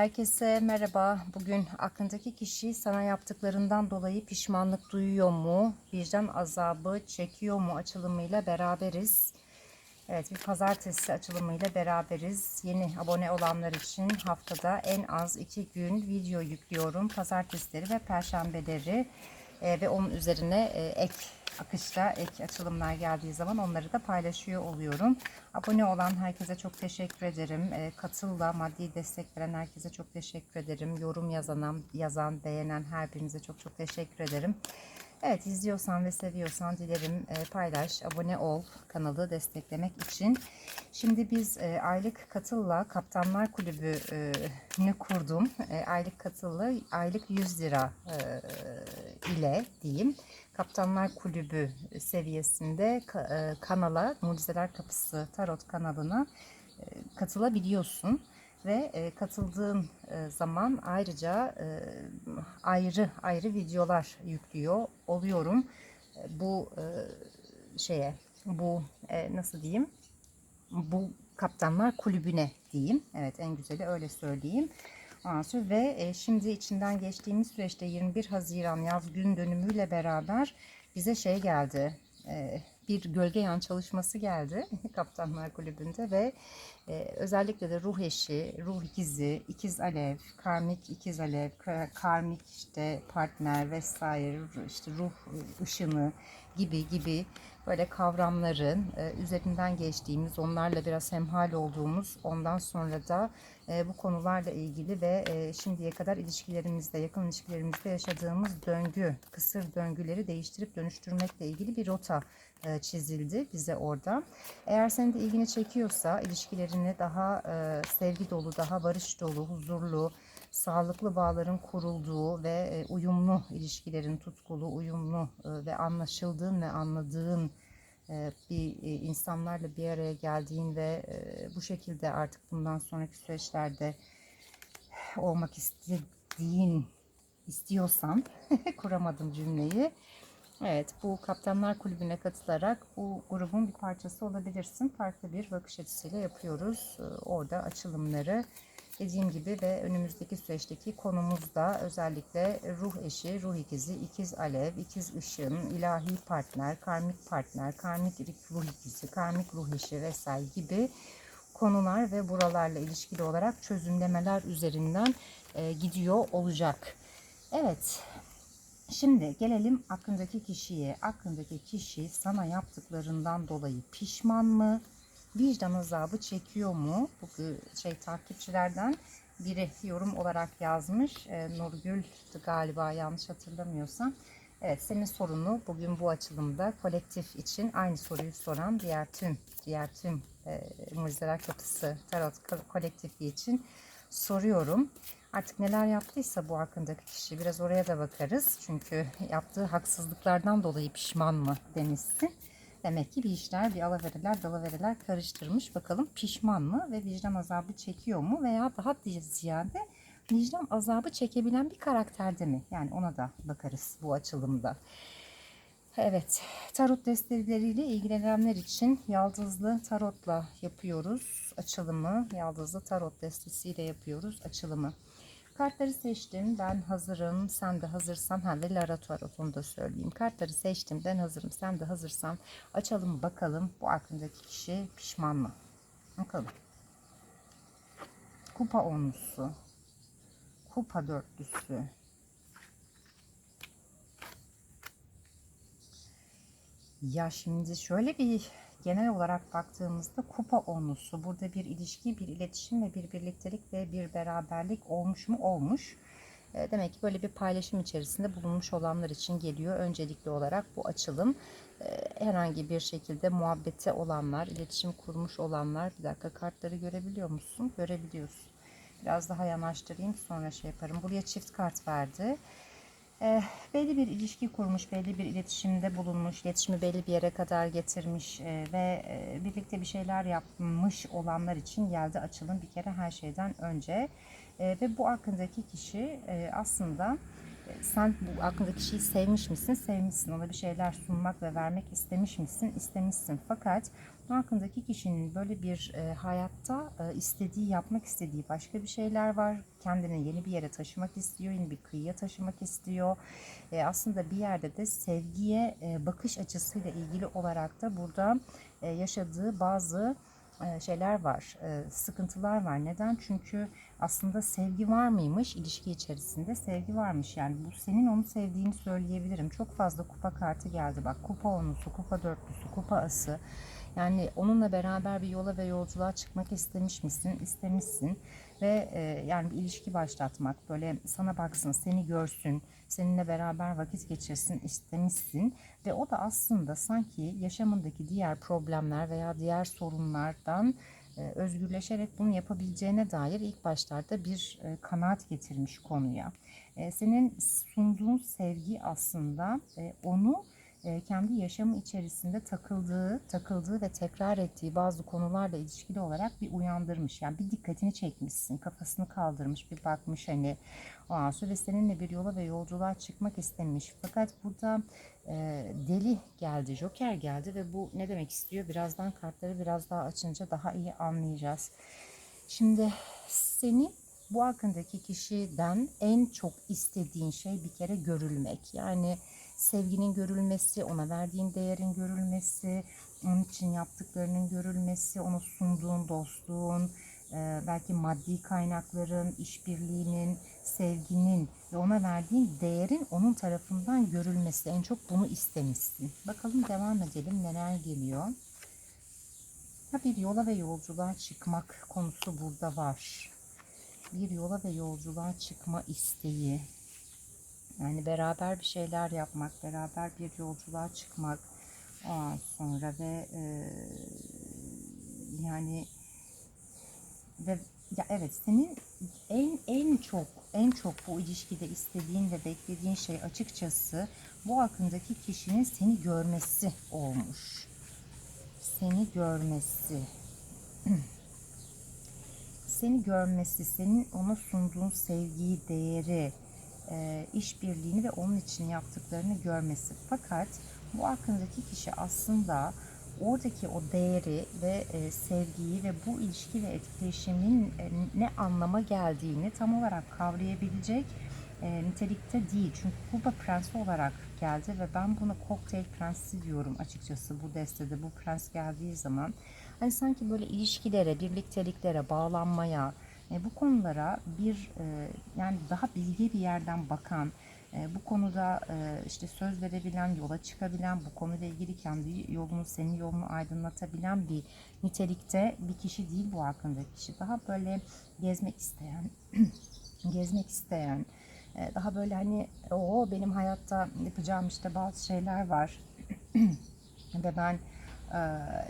Herkese merhaba. Bugün aklındaki kişi sana yaptıklarından dolayı pişmanlık duyuyor mu? Vicdan azabı çekiyor mu açılımıyla beraberiz. Evet bir pazartesi açılımıyla beraberiz. Yeni abone olanlar için haftada en az iki gün video yüklüyorum. Pazartesileri ve perşembeleri Ee, ve onun üzerine e, ek akışta ek açılımlar geldiği zaman onları da paylaşıyor oluyorum. Abone olan herkese çok teşekkür ederim. E, katılla maddi destek veren herkese çok teşekkür ederim. Yorum yazan, yazan, beğenen her birinize çok çok teşekkür ederim. Evet izliyorsan ve seviyorsan dilerim e, paylaş, abone ol kanalı desteklemek için. Şimdi biz e, aylık katılla Kaptanlar Kulübü'nü kurdum. E, aylık katılla aylık 100 lira e, ile diyeyim. Kaptanlar Kulübü seviyesinde ka- e, kanala Mucizeler Kapısı Tarot kanalına e, katılabiliyorsun ve e, katıldığın e, zaman ayrıca e, ayrı ayrı videolar yüklüyor oluyorum. E, bu e, şeye bu e, nasıl diyeyim bu kaptanlar kulübüne diyeyim. Evet en güzeli öyle söyleyeyim. Ve e, şimdi içinden geçtiğimiz süreçte 21 Haziran yaz gün dönümüyle beraber bize şey geldi. e, bir gölge yan çalışması geldi Kaptanlar Kulübü'nde ve e, özellikle de ruh eşi, ruh ikizi, ikiz alev, karmik ikiz alev, ka- karmik işte partner vesaire, işte ruh ışını gibi gibi böyle kavramların e, üzerinden geçtiğimiz, onlarla biraz hemhal olduğumuz, ondan sonra da e, bu konularla ilgili ve e, şimdiye kadar ilişkilerimizde, yakın ilişkilerimizde yaşadığımız döngü, kısır döngüleri değiştirip dönüştürmekle ilgili bir rota çizildi bize orada. Eğer senin de ilgini çekiyorsa ilişkilerini daha sevgi dolu, daha barış dolu, huzurlu, sağlıklı bağların kurulduğu ve e, uyumlu ilişkilerin tutkulu, uyumlu e, ve anlaşıldığın ve anladığın e, bir insanlarla bir araya geldiğin ve bu şekilde artık bundan sonraki süreçlerde olmak istediğin istiyorsan kuramadım cümleyi. Evet bu Kaptanlar Kulübü'ne katılarak bu grubun bir parçası olabilirsin. Farklı bir bakış açısıyla yapıyoruz. Orada açılımları dediğim gibi ve önümüzdeki süreçteki konumuzda özellikle ruh eşi, ruh ikizi, ikiz alev, ikiz ışın, ilahi partner, karmik partner, karmik ruh ikizi, karmik ruh eşi vesaire gibi konular ve buralarla ilişkili olarak çözümlemeler üzerinden e, gidiyor olacak. Evet, Şimdi gelelim aklındaki kişiye. Aklındaki kişi sana yaptıklarından dolayı pişman mı? Vicdan azabı çekiyor mu? Bu şey takipçilerden biri yorum olarak yazmış. E, Nurgül galiba yanlış hatırlamıyorsam. Evet senin sorunu bugün bu açılımda kolektif için aynı soruyu soran diğer tüm diğer tüm e, Mucizeler Kapısı Tarot ko- kolektifi için soruyorum. Artık neler yaptıysa bu hakkındaki kişi biraz oraya da bakarız. Çünkü yaptığı haksızlıklardan dolayı pişman mı demişsin. Demek ki bir işler, bir alaveriler, dalavereler karıştırmış. Bakalım pişman mı ve vicdan azabı çekiyor mu veya daha ziyade vicdan azabı çekebilen bir karakterde mi? Yani ona da bakarız bu açılımda. Evet, tarot desteleriyle ilgilenenler için yaldızlı tarotla yapıyoruz açılımı. Yaldızlı tarot destesiyle yapıyoruz açılımı. Kartları seçtim. Ben hazırım. Sen de hazırsan. Ha ve Lara Tarot onu da söyleyeyim. Kartları seçtim. Ben hazırım. Sen de hazırsan. Açalım bakalım bu aklındaki kişi pişman mı? Bakalım. Kupa onlusu. Kupa dörtlüsü. Ya şimdi şöyle bir genel olarak baktığımızda kupa onlusu burada bir ilişki, bir iletişim ve bir birliktelik ve bir beraberlik olmuş mu? Olmuş. E, Demek ki böyle bir paylaşım içerisinde bulunmuş olanlar için geliyor. Öncelikli olarak bu açılım e, herhangi bir şekilde muhabbete olanlar, iletişim kurmuş olanlar. Bir dakika kartları görebiliyor musun? Görebiliyorsun. Biraz daha yanaştırayım sonra şey yaparım. Buraya çift kart verdi. Eh, belli bir ilişki kurmuş, belli bir iletişimde bulunmuş, iletişimi belli bir yere kadar getirmiş eh, ve eh, birlikte bir şeyler yapmış olanlar için geldi açılım bir kere her şeyden önce. Eh, ve bu hakkındaki kişi eh, aslında E, Sen bu aklındaki kişiyi sevmiş misin? Sevmişsin. Ona bir şeyler sunmak ve vermek istemiş misin? İstemişsin. Fakat bu aklındaki kişinin böyle bir e, hayatta e, istediği, yapmak istediği başka bir şeyler var. Kendini yeni bir yere taşımak istiyor, yeni bir kıyıya taşımak istiyor. E, aslında bir yerde de sevgiye e, bakış açısıyla ilgili olarak da burada e, yaşadığı bazı şeyler var, e, sıkıntılar var. Neden? Çünkü aslında sevgi var mıymış ilişki içerisinde? Sevgi varmış. Yani bu senin onu sevdiğini söyleyebilirim. Çok fazla kupa kartı geldi. Bak kupa onusu, kupa dörtlüsü, kupa ası. Yani onunla beraber bir yola ve yolculuğa çıkmak istemiş misin? İstemişsin. Ve e, yani bir ilişki başlatmak, böyle sana baksın, seni görsün, seninle beraber vakit geçirsin istemişsin. Ve o da aslında sanki yaşamındaki diğer problemler veya diğer sorunlardan e, özgürleşerek bunu yapabileceğine dair ilk başlarda bir e, kanaat getirmiş konuya. E, senin sunduğun sevgi aslında e, onu e, kendi yaşamı içerisinde takıldığı, takıldığı ve tekrar ettiği bazı konularla ilişkili olarak bir uyandırmış. Yani bir dikkatini çekmişsin, kafasını kaldırmış, bir bakmış hani o an ve seninle bir yola ve yolculuğa çıkmak istemiş. Fakat burada e, deli geldi, joker geldi ve bu ne demek istiyor? Birazdan kartları biraz daha açınca daha iyi anlayacağız. Şimdi senin bu hakkındaki kişiden en çok istediğin şey bir kere görülmek. Yani sevginin görülmesi, ona verdiğin değerin görülmesi, onun için yaptıklarının görülmesi, ona sunduğun dostluğun, e, belki maddi kaynakların, işbirliğinin, sevginin ve ona verdiğin değerin onun tarafından görülmesi. En çok bunu istemişsin. Bakalım devam edelim neler geliyor. Bir yola ve yolculuğa çıkmak konusu burada var. Bir yola ve yolculuğa çıkma isteği. Yani beraber bir şeyler yapmak, beraber bir yolculuğa çıkmak. Ondan sonra ve e, yani ve ya evet senin en en çok en çok bu ilişkide istediğin ve beklediğin şey açıkçası bu hakkındaki kişinin seni görmesi olmuş. Seni görmesi. seni görmesi, senin ona sunduğun sevgiyi, değeri, e, işbirliğini ve onun için yaptıklarını görmesi. Fakat bu hakkındaki kişi aslında oradaki o değeri ve e, sevgiyi ve bu ilişki ve etkileşimin e, ne anlama geldiğini tam olarak kavrayabilecek nitelikte değil. Çünkü Kuba prensi olarak geldi ve ben buna kokteyl prensi diyorum açıkçası bu destede. Bu prens geldiği zaman hani sanki böyle ilişkilere, birlikteliklere, bağlanmaya, e, bu konulara bir e, yani daha bilgi bir yerden bakan, e, bu konuda e, işte söz verebilen, yola çıkabilen, bu konuyla ilgili kendi yolunu, senin yolunu aydınlatabilen bir nitelikte bir kişi değil bu hakkındaki kişi. Daha böyle gezmek isteyen, gezmek isteyen, e, daha böyle hani o benim hayatta yapacağım işte bazı şeyler var ve ben e,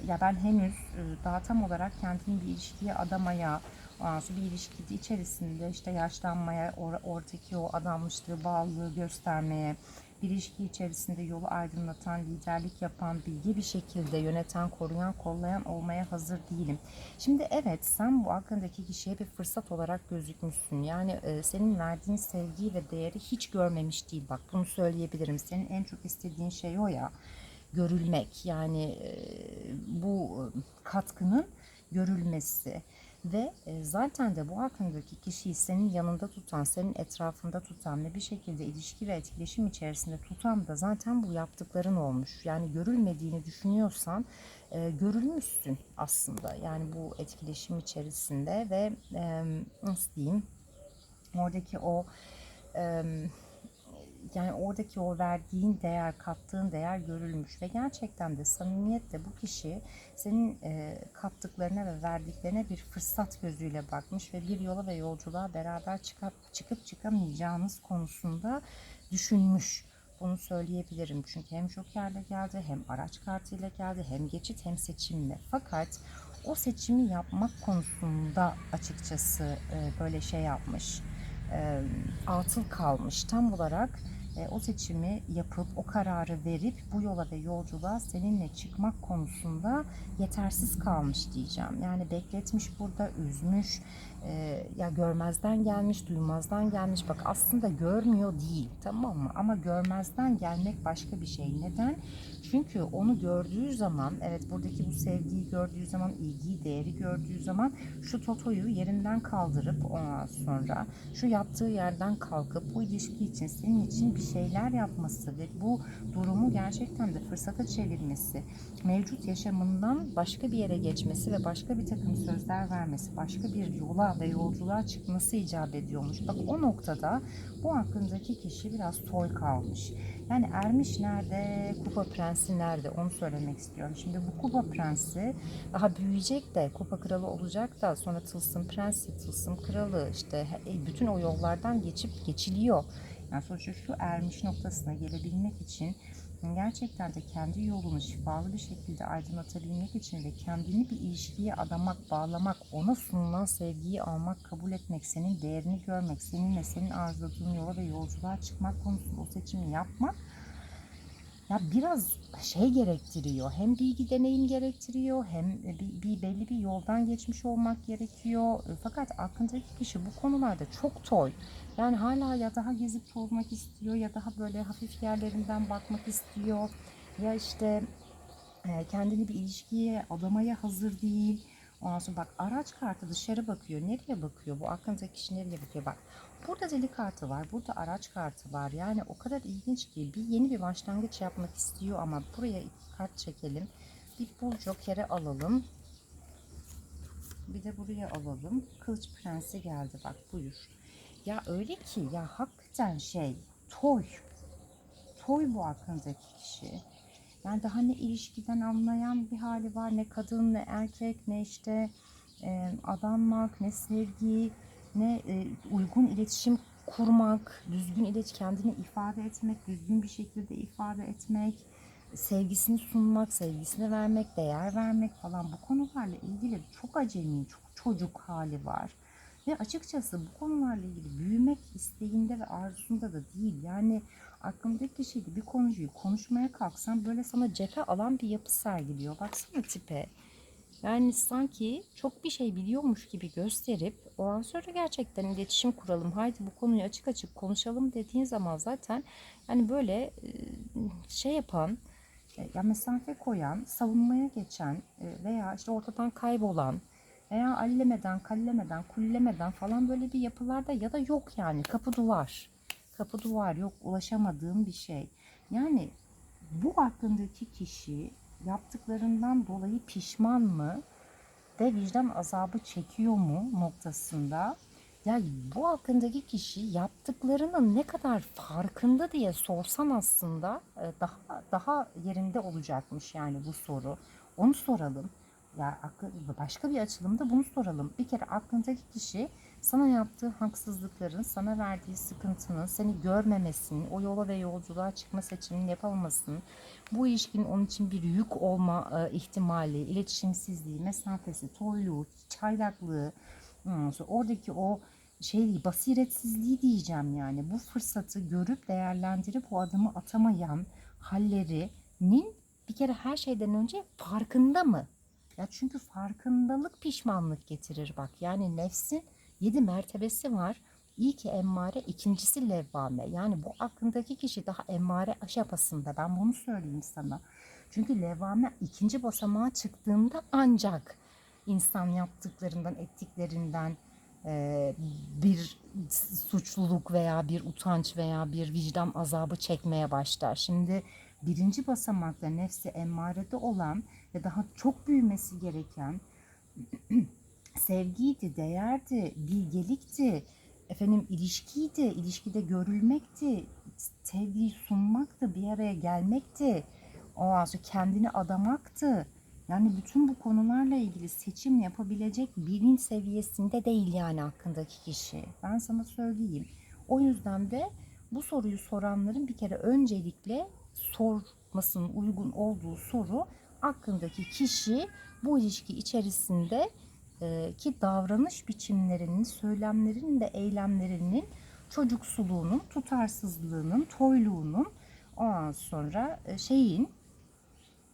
ya ben henüz e, daha tam olarak kendimi bir ilişkiye adamaya, ondan bir ilişki içerisinde işte yaşlanmaya, or- oradaki o adanmışlığı, bağlılığı göstermeye, bir ilişki içerisinde yolu aydınlatan, liderlik yapan, bilgi bir şekilde yöneten, koruyan, kollayan olmaya hazır değilim. Şimdi evet sen bu hakkındaki kişiye bir fırsat olarak gözükmüşsün. Yani e, senin verdiğin sevgiyi ve değeri hiç görmemiş değil. Bak bunu söyleyebilirim. Senin en çok istediğin şey o ya görülmek. Yani e, bu katkının görülmesi ve e, zaten de bu hakkındaki kişiyi senin yanında tutan, senin etrafında tutan ve bir şekilde ilişki ve etkileşim içerisinde tutan da zaten bu yaptıkların olmuş. Yani görülmediğini düşünüyorsan e, görülmüşsün aslında. Yani bu etkileşim içerisinde ve nasıl diyeyim oradaki o yani oradaki o verdiğin değer, kattığın değer görülmüş ve gerçekten de samimiyetle bu kişi senin e, kattıklarına ve verdiklerine bir fırsat gözüyle bakmış ve bir yola ve yolculuğa beraber çıkıp çıkıp çıkamayacağınız konusunda düşünmüş. Bunu söyleyebilirim çünkü hem jokerle geldi hem araç kartıyla geldi hem geçit hem seçimle. Fakat o seçimi yapmak konusunda açıkçası e, böyle şey yapmış. Atıl kalmış. Tam olarak o seçimi yapıp o kararı verip bu yola ve yolculuğa seninle çıkmak konusunda yetersiz kalmış diyeceğim. Yani bekletmiş burada, üzmüş, e, ya görmezden gelmiş, duymazdan gelmiş. Bak aslında görmüyor değil tamam mı? Ama görmezden gelmek başka bir şey. Neden? Çünkü onu gördüğü zaman, evet buradaki bu sevgiyi gördüğü zaman, ilgiyi, değeri gördüğü zaman şu Toto'yu yerinden kaldırıp ondan sonra şu yattığı yerden kalkıp bu ilişki için senin için bir şeyler yapması ve bu durumu gerçekten de fırsata çevirmesi, mevcut yaşamından başka bir yere geçmesi ve başka bir takım sözler vermesi, başka bir yola ve yolculuğa çıkması icap ediyormuş. Bak o noktada bu hakkındaki kişi biraz toy kalmış. Yani ermiş nerede, kupa prensi nerede onu söylemek istiyorum. Şimdi bu kupa prensi daha büyüyecek de kupa kralı olacak da sonra tılsım prensi, tılsım kralı işte he- bütün o yollardan geçip geçiliyor. Yani sonuçta şu ermiş noktasına gelebilmek için gerçekten de kendi yolunu şifalı bir şekilde aydınlatabilmek için ve kendini bir ilişkiye adamak, bağlamak, ona sunulan sevgiyi almak, kabul etmek, senin değerini görmek, seninle senin arzuladığın yola ve yolculuğa çıkmak konusunda o seçimi yapmak ya biraz şey gerektiriyor. Hem bilgi deneyim gerektiriyor hem bir, bir belli bir yoldan geçmiş olmak gerekiyor. Fakat aklındaki kişi bu konularda çok toy. Yani hala ya daha gezip tozmak istiyor ya daha böyle hafif yerlerinden bakmak istiyor. Ya işte e, kendini bir ilişkiye adamaya hazır değil. Ondan sonra bak araç kartı dışarı bakıyor. Nereye bakıyor? Bu aklındaki kişi nereye bakıyor? Bak burada deli kartı var. Burada araç kartı var. Yani o kadar ilginç ki bir yeni bir başlangıç yapmak istiyor ama buraya iki kart çekelim. Bir bu jokeri alalım. Bir de buraya alalım. Kılıç prensi geldi bak buyur. Ya öyle ki ya hakikaten şey toy. Toy bu aklındaki kişi. Yani daha ne ilişkiden anlayan bir hali var ne kadın ne erkek ne işte e, adanmak ne sevgi ne e, uygun iletişim kurmak, düzgün iletişim kendini ifade etmek, düzgün bir şekilde ifade etmek, sevgisini sunmak, sevgisini vermek, değer vermek falan bu konularla ilgili çok acemi, çok çocuk hali var. Ve açıkçası bu konularla ilgili büyümek isteğinde ve arzusunda da değil. Yani aklımdaki kişiyle bir konuyu konuşmaya kalksam böyle sana cephe alan bir yapı sergiliyor. Baksana tipe. Yani sanki çok bir şey biliyormuş gibi gösterip o an sonra gerçekten iletişim kuralım. Haydi bu konuyu açık açık konuşalım dediğin zaman zaten yani böyle şey yapan ya mesafe koyan, savunmaya geçen veya işte ortadan kaybolan veya allemeden, kallemeden, kullemeden falan böyle bir yapılarda ya da yok yani kapı duvar. Kapı duvar yok ulaşamadığım bir şey. Yani bu hakkındaki kişi yaptıklarından dolayı pişman mı de vicdan azabı çekiyor mu noktasında yani bu hakkındaki kişi yaptıklarının ne kadar farkında diye sorsan aslında e, daha daha yerinde olacakmış yani bu soru. Onu soralım. Ya başka bir açılımda bunu soralım. Bir kere aklındaki kişi sana yaptığı haksızlıkların, sana verdiği sıkıntının, seni görmemesinin, o yola ve yolculuğa çıkma seçimini yapamamasının, bu ilişkinin onun için bir yük olma e, ihtimali, iletişimsizliği, mesafesi, toyluğu, çaylaklığı, oradaki o şey basiretsizliği diyeceğim yani bu fırsatı görüp değerlendirip o adımı atamayan hallerinin bir kere her şeyden önce farkında mı? Ya çünkü farkındalık pişmanlık getirir bak. Yani nefsin yedi mertebesi var. İlki emmare, ikincisi levvame. Yani bu aklındaki kişi daha emmare aşamasında. Ben bunu söyleyeyim sana. Çünkü levvame ikinci basamağa çıktığında ancak insan yaptıklarından, ettiklerinden e, bir suçluluk veya bir utanç veya bir vicdan azabı çekmeye başlar. Şimdi birinci basamakta nefsi emmarede olan ve daha çok büyümesi gereken sevgiydi, değerdi, bilgelikti, efendim ilişkiydi, ilişkide görülmekti, sevgiyi sunmaktı, bir araya gelmekti, o kendini adamaktı. Yani bütün bu konularla ilgili seçim yapabilecek bilinç seviyesinde değil yani hakkındaki kişi. Ben sana söyleyeyim. O yüzden de bu soruyu soranların bir kere öncelikle sormasının uygun olduğu soru aklındaki kişi bu ilişki içerisinde e, ki davranış biçimlerinin, söylemlerinin de eylemlerinin çocuksuluğunun, tutarsızlığının, toyluğunun ondan sonra e, şeyin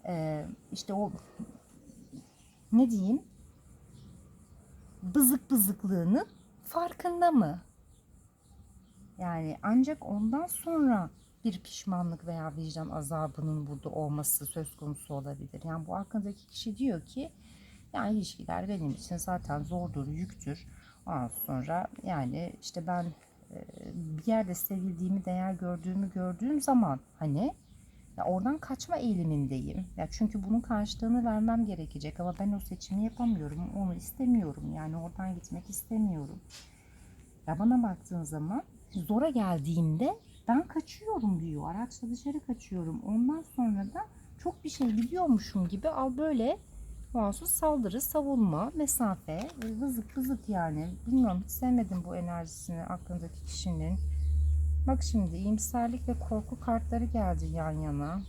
e, işte o ne diyeyim bızık bızıklığının farkında mı? Yani ancak ondan sonra bir pişmanlık veya vicdan azabının burada olması söz konusu olabilir. Yani bu hakkındaki kişi diyor ki yani ilişkiler benim için zaten zordur, yüktür. Ondan sonra yani işte ben e, bir yerde sevildiğimi, değer gördüğümü gördüğüm zaman hani ya oradan kaçma eğilimindeyim. Ya çünkü bunun karşılığını vermem gerekecek ama ben o seçimi yapamıyorum. Onu istemiyorum. Yani oradan gitmek istemiyorum. Ya bana baktığın zaman zora geldiğimde ben kaçıyorum diyor. Araçla dışarı kaçıyorum. Ondan sonra da çok bir şey biliyormuşum gibi al böyle mahsus saldırı, savunma, mesafe, vızık vızık yani. Bilmiyorum hiç sevmedim bu enerjisini aklındaki kişinin. Bak şimdi iyimserlik ve korku kartları geldi yan yana.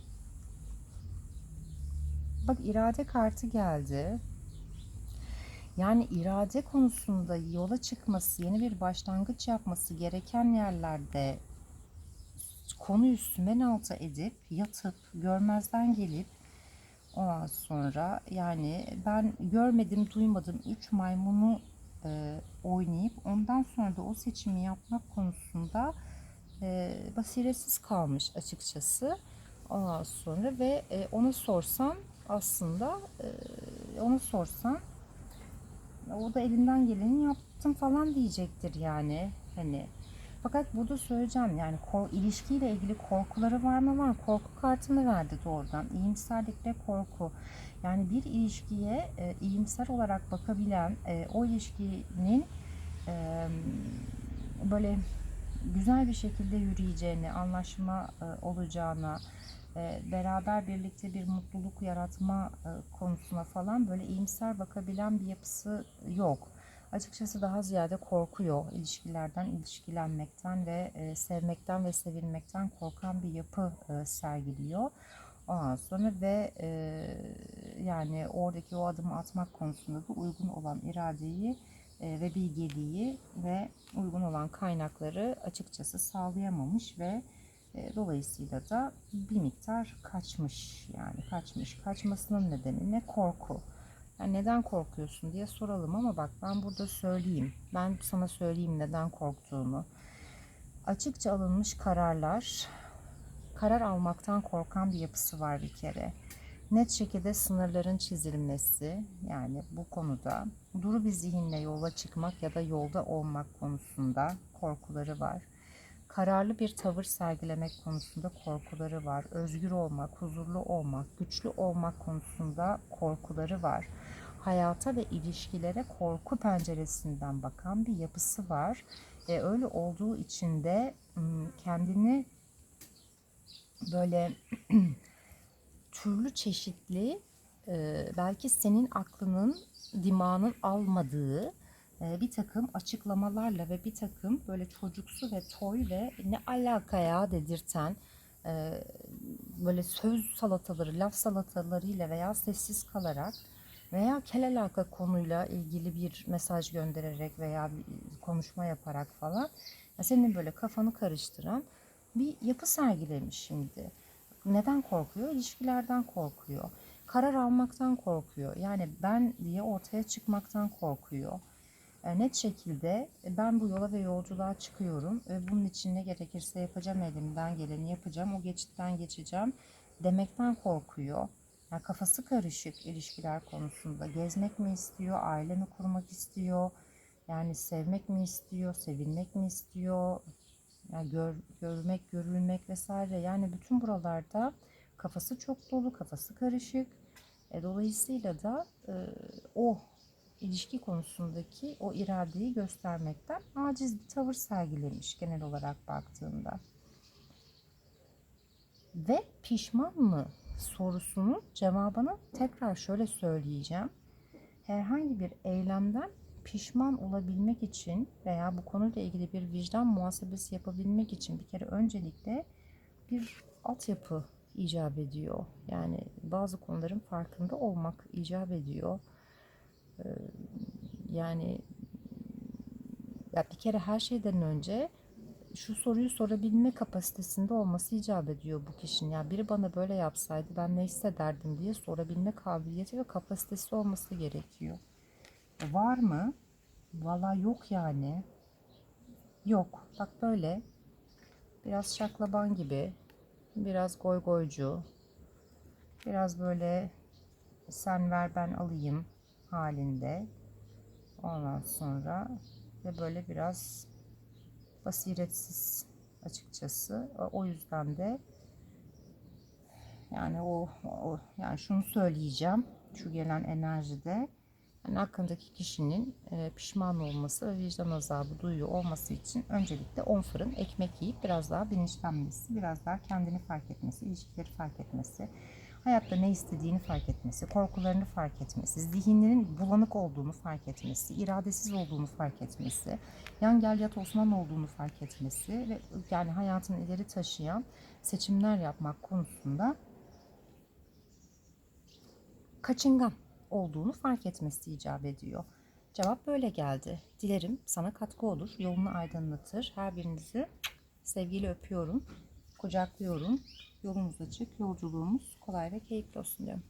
Bak irade kartı geldi. Yani irade konusunda yola çıkması, yeni bir başlangıç yapması gereken yerlerde konuyu sümen alta edip, yatıp, görmezden gelip ondan sonra yani ben görmedim, duymadım üç maymunu e, oynayıp ondan sonra da o seçimi yapmak konusunda e, basiretsiz kalmış açıkçası. Ondan sonra ve e, ona sorsan aslında e, ona sorsan o da elinden geleni yaptım falan diyecektir yani hani fakat burada söyleyeceğim yani kor, ilişkiyle ilgili korkuları var mı? Var. Korku kartını verdi doğrudan. İyimserlikle korku. Yani bir ilişkiye e, iyimser olarak bakabilen e, o ilişkinin e, böyle güzel bir şekilde yürüyeceğini anlaşma e, olacağına e, beraber birlikte bir mutluluk yaratma e, konusuna falan böyle iyimser bakabilen bir yapısı yok. Açıkçası daha ziyade korkuyor ilişkilerden, ilişkilenmekten ve e, sevmekten ve sevilmekten korkan bir yapı e, sergiliyor. Ondan sonra ve e, yani oradaki o adımı atmak konusunda da uygun olan iradeyi e, ve bilgeliği ve uygun olan kaynakları açıkçası sağlayamamış ve e, dolayısıyla da bir miktar kaçmış yani kaçmış. Kaçmasının nedeni ne? Korku. Yani neden korkuyorsun diye soralım ama bak ben burada söyleyeyim. Ben sana söyleyeyim neden korktuğunu. Açıkça alınmış kararlar, karar almaktan korkan bir yapısı var bir kere. Net şekilde sınırların çizilmesi yani bu konuda duru bir zihinle yola çıkmak ya da yolda olmak konusunda korkuları var kararlı bir tavır sergilemek konusunda korkuları var. Özgür olmak, huzurlu olmak, güçlü olmak konusunda korkuları var. Hayata ve ilişkilere korku penceresinden bakan bir yapısı var. E, öyle olduğu için de kendini böyle türlü çeşitli belki senin aklının, dimağının almadığı bir takım açıklamalarla ve bir takım böyle çocuksu ve toy ve ne alakaya dedirten e, böyle söz salataları, laf salatalarıyla veya sessiz kalarak veya kel alaka konuyla ilgili bir mesaj göndererek veya bir konuşma yaparak falan senin böyle kafanı karıştıran bir yapı sergilemiş şimdi. Neden korkuyor? İlişkilerden korkuyor. Karar almaktan korkuyor. Yani ben diye ortaya çıkmaktan korkuyor net şekilde e, ben bu yola ve yolculuğa çıkıyorum. ve Bunun için ne gerekirse yapacağım elimden geleni yapacağım. O geçitten geçeceğim demekten korkuyor. Yani kafası karışık ilişkiler konusunda. Gezmek mi istiyor, aile mi kurmak istiyor? Yani sevmek mi istiyor, sevilmek mi istiyor? Yani gör, görmek, görülmek vesaire. Yani bütün buralarda kafası çok dolu, kafası karışık. E, dolayısıyla da e, o ilişki konusundaki o iradeyi göstermekten aciz bir tavır sergilemiş genel olarak baktığında. Ve pişman mı sorusunun cevabını tekrar şöyle söyleyeceğim. Herhangi bir eylemden pişman olabilmek için veya bu konuyla ilgili bir vicdan muhasebesi yapabilmek için bir kere öncelikle bir altyapı icap ediyor. Yani bazı konuların farkında olmak icap ediyor yani ya bir kere her şeyden önce şu soruyu sorabilme kapasitesinde olması icap ediyor bu kişinin. Yani biri bana böyle yapsaydı ben ne hissederdim diye sorabilme kabiliyeti ve kapasitesi olması gerekiyor. Var mı? Valla yok yani. Yok. Bak böyle. Biraz şaklaban gibi. Biraz goygoycu. Biraz böyle sen ver ben alayım halinde. Ondan sonra ve böyle biraz basiretsiz açıkçası. O yüzden de yani o, o yani şunu söyleyeceğim. Şu gelen enerjide yani hakkındaki kişinin e, pişman olması ve vicdan azabı duyuyor olması için öncelikle 10 fırın ekmek yiyip biraz daha bilinçlenmesi, biraz daha kendini fark etmesi, ilişkileri fark etmesi, hayatta ne istediğini fark etmesi, korkularını fark etmesi, zihinlerin bulanık olduğunu fark etmesi, iradesiz olduğunu fark etmesi, yan gel yat Osman olduğunu fark etmesi ve yani hayatını ileri taşıyan seçimler yapmak konusunda kaçıngan olduğunu fark etmesi icap ediyor. Cevap böyle geldi. Dilerim sana katkı olur, yolunu aydınlatır. Her birinizi sevgiyle öpüyorum, kucaklıyorum. Yolumuz açık, yolculuğumuz kolay ve keyifli olsun diyorum.